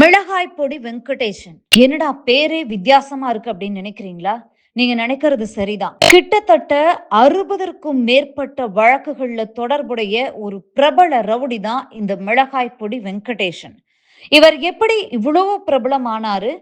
மிளகாய் பொடி வெங்கடேஷன். என்னடா பேரே வித்தியாசமா இருக்கு அப்படின்னு நினைக்கிறீங்களா? நீங்க நினைக்கிறது சரிதான். கிட்டத்தட்ட அறுபதற்கும் மேற்பட்ட வழக்குகள்ல தொடர்புடைய ஒரு பிரபல ரவுடி தான் இந்த மிளகாய் பொடி வெங்கடேஷன். இவர் எப்படி இவ்வளவு பிரபலமானாரு?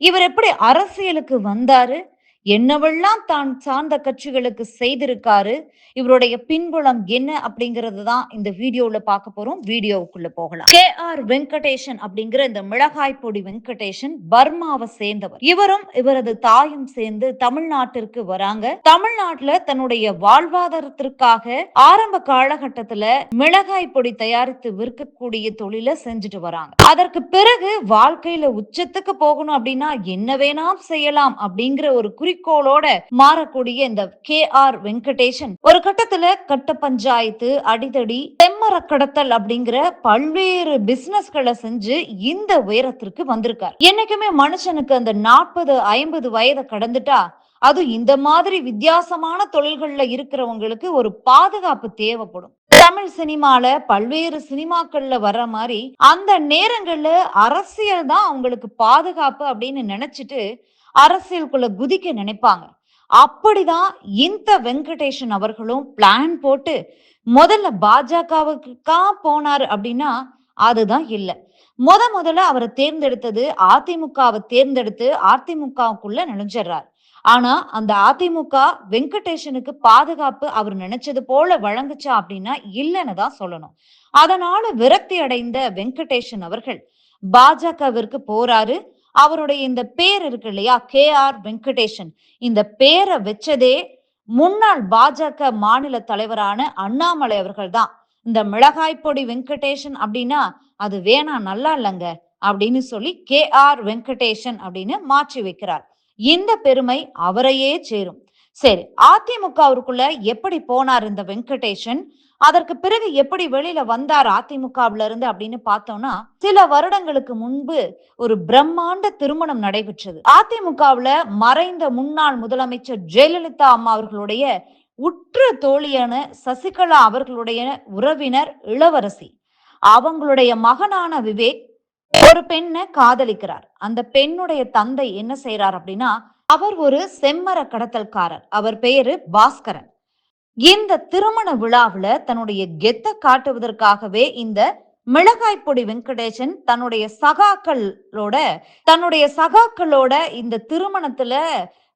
இவர் எப்படி அரசியலுக்கு வந்தாரு? என்னவெல்லாம் தான் சார்ந்த கட்சிகளுக்கு செய்திருக்காரு இவருடைய பின்புலம் என்ன அப்படிங்கறது தான் இந்த வீடியோல பார்க்க போறோம். வீடியோவுக்குள்ள போகலாம். கே ஆர் வெங்கடேஷன் அப்படிங்கிற இந்த மிளகாய் பொடி வெங்கடேஷன் பர்மாவை சேர்ந்தவர். இவரும் இவரது தாயும் சேர்ந்து தமிழ்நாட்டிற்கு வராங்க. தமிழ்நாட்டுல தன்னுடைய வாழ்வாதாரத்திற்காக ஆரம்ப காலகட்டத்துல மிளகாய் பொடி தயாரித்து விற்கக்கூடிய தொழில செஞ்சுட்டு வராங்க. அதற்கு பிறகு வாழ்க்கையில உச்சத்துக்கு போகணும் அப்படின்னா என்ன வேணாம் செய்யலாம் அப்படிங்கிற ஒரு குறி குறிக்கோளோட மாறக்கூடிய இந்த கே ஆர் வெங்கடேஷன் ஒரு கட்டத்துல கட்ட பஞ்சாயத்து அடிதடி செம்மர கடத்தல் அப்படிங்கிற பல்வேறு பிசினஸ்களை செஞ்சு இந்த உயரத்திற்கு வந்திருக்கார். என்னைக்குமே மனுஷனுக்கு அந்த நாற்பது ஐம்பது வயதை கடந்துட்டா அது இந்த மாதிரி வித்தியாசமான தொழில்கள்ல இருக்கிறவங்களுக்கு ஒரு பாதுகாப்பு தேவைப்படும். தமிழ் சினிமால பல்வேறு சினிமாக்கள்ல வர்ற மாதிரி அந்த நேரங்கள்ல அரசியல் தான் அவங்களுக்கு பாதுகாப்பு அப்படின்னு நினைச்சிட்டு அரசியலுக்குள்ள குதிக்க நினைப்பாங்க. அப்படிதான் இந்த வெங்கடேஷன் அவர்களும் பிளான் போட்டு முதல்ல பாஜகவுக்கா போனாரு அப்படின்னா அதுதான் இல்லை. முத முதல்ல அவரை தேர்ந்தெடுத்தது அதிமுகவை தேர்ந்தெடுத்து அதிமுகவுக்குள்ள நுழைஞ்சிடுறார். ஆனா அந்த அதிமுக வெங்கடேஷனுக்கு பாதுகாப்பு அவர் நினைச்சது போல வழங்குச்சா அப்படின்னா இல்லைன்னு தான் சொல்லணும். அதனால விரக்தி அடைந்த வெங்கடேஷன் அவர்கள் பாஜகவிற்கு போறாரு. அவருடைய இந்த பேர் இருக்கு இல்லையா? கே ஆர் வெங்கடேஷன் இந்த பேரை வச்சதே முன்னாள் பாஜக மாநில தலைவரான அண்ணாமலை அவர்கள் தான். இந்த மிளகாய் பொடி வெங்கடேஷன் அப்படின்னா அது வேணாம் நல்லா இல்லைங்க அப்படின்னு சொல்லி கே ஆர் வெங்கடேஷன் அப்படின்னு மாற்றி வைக்கிறார். இந்த பெருமை அவரையே சேரும். சரி அதிமுகவிற்குள்ள எப்படி போனார் இந்த வெங்கடேஷன் அதற்கு பிறகு எப்படி வெளியில வந்தார் அதிமுகவுல இருந்து அப்படின்னு பார்த்தோம்னா சில வருடங்களுக்கு முன்பு ஒரு பிரம்மாண்ட திருமணம் நடைபெற்றது. அதிமுகவுல மறைந்த முன்னாள் முதலமைச்சர் ஜெயலலிதா அம்மா அவர்களுடைய உற்ற தோழியான சசிகலா அவர்களுடைய உறவினர் இளவரசி. அவங்களுடைய மகனான விவேக் ஒரு பெண்ணை காதலிக்கிறார். அந்த பெண்ணுடைய தந்தை என்ன செய்யறார் அப்படின்னா அவர் ஒரு செம்மர கடத்தல்காரர். அவர் பெயரு பாஸ்கரன். இந்த திருமண விழாவில் தன்னுடைய கெத்த காட்டுவதற்காகவே இந்த மிளகாய் பொடி வெங்கடேசன் தன்னுடைய சகாக்களோட தன்னுடைய சகாக்களோட இந்த திருமணத்துல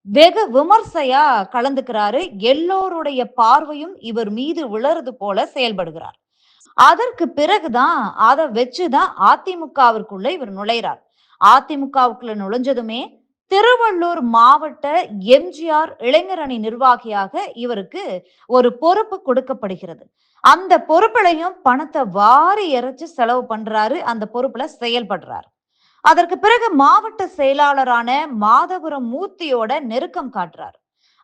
வெகு விமர்சையா கலந்துக்கிறாரு. எல்லோருடைய பார்வையும் இவர் மீது விழறது போல செயல்படுகிறார். அதற்கு பிறகுதான் அதை வச்சுதான் அதிமுகவிற்குள்ள இவர் நுழைகிறார் அதிமுகவுக்குள்ள நுழைஞ்சதுமே திருவள்ளூர் மாவட்ட எம்ஜிஆர் இளைஞரணி நிர்வாகியாக இவருக்கு ஒரு பொறுப்பு கொடுக்கப்படுகிறது. அந்த பொறுப்புலையும் பணத்தை வாரி இறைச்சு செலவு பண்றாரு. அந்த பொறுப்புல செயல்படுறாரு. அதற்கு பிறகு மாவட்ட செயலாளரான மாதபுரம் மூர்த்தியோட நெருக்கம் காட்டுறாரு.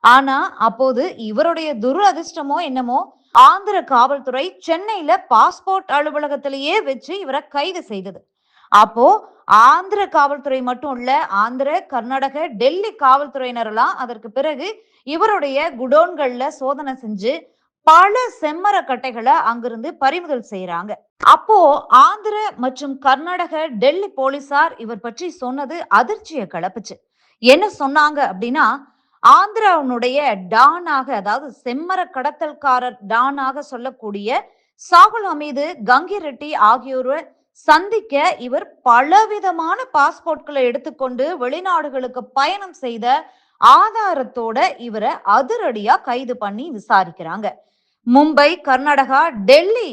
ஆனா அப்போது இவருடைய துரதிர்ஷ்டமோ என்னமோ ஆந்திர காவல்துறை சென்னையில பாஸ்போர்ட் அலுவலகத்திலேயே வச்சு இவரை கைது செய்தது. அப்போ ஆந்திர காவல்துறை மட்டும் இல்ல ஆந்திர கர்நாடக டெல்லி காவல்துறையினர் எல்லாம் அதற்கு பிறகு இவருடைய குடோன்கள்ல சோதனை செஞ்சு பல செம்மர கட்டைகளை அங்கிருந்து பறிமுதல் செய்யறாங்க அப்போ ஆந்திர மற்றும் கர்நாடக டெல்லி போலீசார் இவர் பற்றி சொன்னது அதிர்ச்சியை கலப்புச்சு என்ன சொன்னாங்க அப்படின்னா ஆந்திராவுடைய டானாக அதாவது செம்மர கடத்தல்காரர் டானாக சொல்லக்கூடிய சாகுல் ஹமீது கங்கி ரெட்டி ஆகியோரை சந்திக்க இவர் பலவிதமான பாஸ்போர்ட்களை எடுத்துக்கொண்டு வெளிநாடுகளுக்கு பயணம் செய்த ஆதாரத்தோட இவரை அதிரடியா கைது பண்ணி விசாரிக்கிறாங்க. மும்பை கர்நாடகா டெல்லி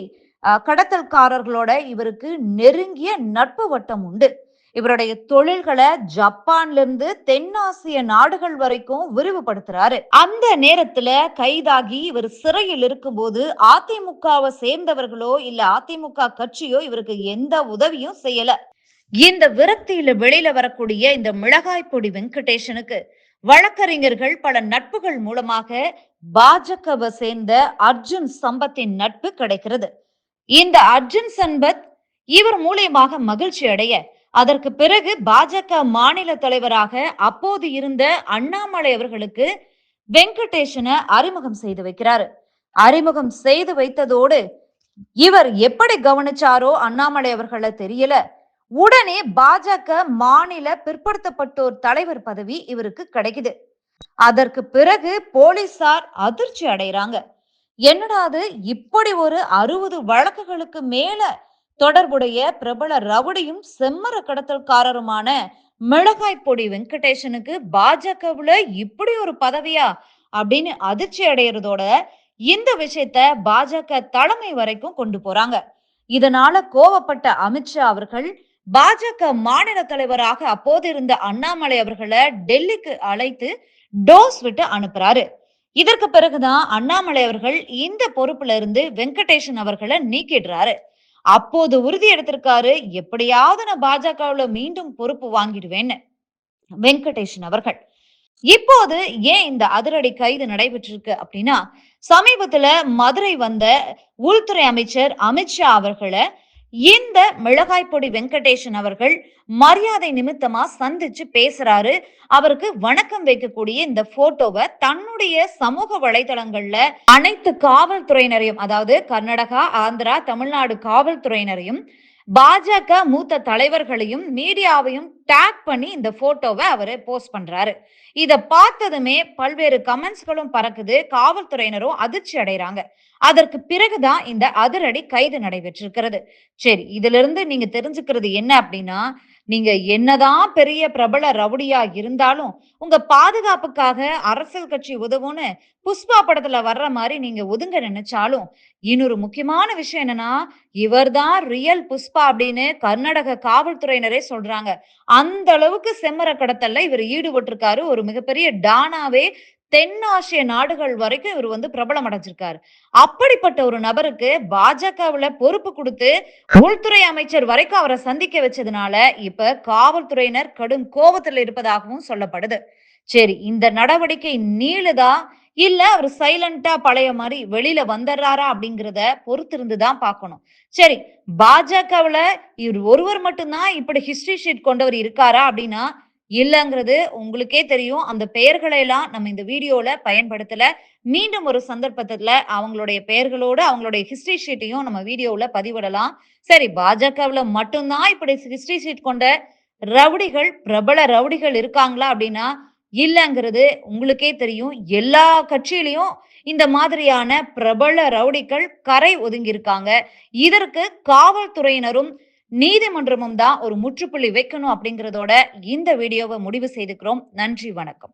கடத்தல்காரர்களோட இவருக்கு நெருங்கிய நட்பு வட்டம் உண்டு. இவருடைய தொழில்களை ஜப்பான்ல இருந்து தென்னாசிய நாடுகள் வரைக்கும் விரிவுபடுத்துறாரு. அந்த நேரத்துல கைதாகி இவர் சிறையில் இருக்கும்போது அதிமுகவை சேர்ந்தவர்களோ இல்ல அதிமுக கட்சியோ இவருக்கு எந்த உதவியும் செய்யல. இந்த விரக்தியில வெளியில வரக்கூடிய இந்த மிளகாய் பொடி வெங்கடேஷனுக்கு வழக்கறிஞர்கள் பல நட்புகள் மூலமாக பாஜகவை சேர்ந்த அர்ஜுன் சம்பத்தின் நட்பு கிடைக்கிறது. இந்த அர்ஜுன் சம்பத் இவர் மூலியமாக மகிழ்ச்சி அடைய அதற்கு பிறகு பாஜக மாநில தலைவராக அப்போது இருந்த அண்ணாமலை அவர்களுக்கு வெங்கடேஷனை அறிமுகம் செய்து வைக்கிறாரு. அறிமுகம் செய்து வைத்ததோடு இவர் எப்படி கவனிச்சாரோ அண்ணாமலை அவர்களை தெரியல. உடனே பாஜக மாநில பிற்படுத்தப்பட்டோர் தலைவர் பதவி இவருக்கு கிடைக்குது. அதற்கு பிறகு போலீசார் அதிர்ச்சி அடைறாங்க என்னடா அது? இப்படி ஒரு அறுபது வழக்குகளுக்கு மேல தொடர்புடைய பிரபல ரவுடியும் செம்மர கடத்தல்காரருமான மிளகாய் பொடி வெங்கடேசனுக்கு பாஜகவுல இப்படி ஒரு பதவியா? அப்படின்னு அதிர்ச்சி அடையிறதோட இந்த விஷயத்த பாஜக தலைமை வரைக்கும் கொண்டு போறாங்க. இதனால கோவப்பட்ட அமித்ஷா அவர்கள் பாஜக மாநில தலைவராக அப்போது இருந்த அண்ணாமலை அவர்களை டெல்லிக்கு அழைத்து டோஸ் விட்டு அனுப்புறாரு. இதற்கு பிறகுதான் அண்ணாமலை அவர்கள் இந்த பொறுப்புல இருந்து வெங்கடேஷன் அவர்களை நீக்கிடுறாரு. அப்போது உறுதி எடுத்திருக்காரு. எப்படியாவது நான் பாஜகவுல மீண்டும் பொறுப்பு வாங்கிடுவேன்னு. வெங்கடேஷன் அவர்கள். இப்போது ஏன் இந்த அதிரடி கைது நடைபெற்றிருக்கு அப்படின்னா சமீபத்துல மதுரை வந்த உள்துறை அமைச்சர் அமித்ஷா அவர்களை இந்த மிளகாய் பொடி வெங்கடேஷன் அவர்கள் மரியாதை நிமித்தமா சந்திச்சு பேசுறாரு. அவருக்கு வணக்கம் வைக்கக்கூடிய இந்த போட்டோவை தன்னுடைய சமூக வலைதளங்கள்ல அனைத்து காவல்துறையினரையும் அதாவது கர்நாடகா ஆந்திரா தமிழ்நாடு காவல்துறையினரையும் பாஜக மூத்த தலைவர்களையும் மீடியாவையும் டேக் பண்ணி இந்த போட்டோவை அவரு போஸ்ட் பண்றாரு. இத பார்த்ததுமே பல்வேறு கமெண்ட்ஸ்களும் பறக்குது. காவல்துறையினரும் அதிர்ச்சி அடைறாங்க. அதற்கு பிறகுதான் இந்த அதிரடி கைது நடைபெற்றிருக்கிறது. சரி இதுல இருந்து நீங்க தெரிஞ்சுக்கிறது என்ன அப்படின்னா நீங்க என்னதான் பெரிய பிரபல ரவுடியா இருந்தாலும் உங்க பாதுகாப்புக்காக அரசியல் கட்சி உதவும்னு புஷ்பா படத்துல வர்ற மாதிரி நீங்க ஒதுங்க நினைச்சாலும் இன்னொரு முக்கியமான விஷயம் என்னன்னா இவர்தான் ரியல் புஷ்பா அப்படின்னு கர்நாடக காவல்துறையினரே சொல்றாங்க. அந்த அளவுக்கு செம்மர கடத்தல்ல இவர் ஈடுபட்டிருக்காரு. ஒரு மிகப்பெரிய டானாவே தென்னாசிய நாடுகள் வரைக்கும் இவர் வந்து பிரபலம் அடைஞ்சிருக்காரு. அப்படிப்பட்ட ஒரு நபருக்கு பாஜகவுல பொறுப்பு கொடுத்து உள்துறை அமைச்சர் வரைக்கும் அவரை சந்திக்க வச்சதுனால இப்ப காவல்துறையினர் கடும் கோபத்தில் இருப்பதாகவும் சொல்லப்படுது. சரி இந்த நடவடிக்கை நீளுதா? இல்ல அவர் சைலண்டா பழைய மாதிரி வெளியில வந்துடுறாரா அப்படிங்கிறத பொறுத்திருந்து தான் பார்க்கணும். சரி பாஜகவுல இவர் ஒருவர் மட்டும்தான் இப்படி ஹிஸ்டரி ஷீட் கொண்டவர் இருக்காரா அப்படின்னா இல்லைங்கிறது உங்களுக்கே தெரியும். அந்த பெயர்களை எல்லாம் நம்ம இந்த வீடியோல பயன்படுத்தல. மீண்டும் ஒரு சந்தர்ப்பத்துல அவங்களுடைய பெயர்களோடு அவங்களுடைய ஹிஸ்டரி ஷீட்டையும் நம்ம வீடியோல பதிவிடலாம். சரி பாஜகவுல மட்டும்தான் இப்படி ஹிஸ்டரி ஷீட் கொண்ட ரவுடிகள் பிரபல ரவுடிகள் இருக்காங்களா அப்படின்னா இல்லைங்கிறது உங்களுக்கே தெரியும். எல்லா கட்சியிலையும் இந்த மாதிரியான பிரபல ரவுடிகள் கரை ஒதுங்கியிருக்காங்க. இதற்கு காவல்துறையினரும் நீதிமன்றமும் தான் ஒரு முற்றுப்புள்ளி வைக்கணும் அப்படிங்கிறதோட இந்த வீடியோவை முடிவு செய்துக்கிறோம். நன்றி வணக்கம்.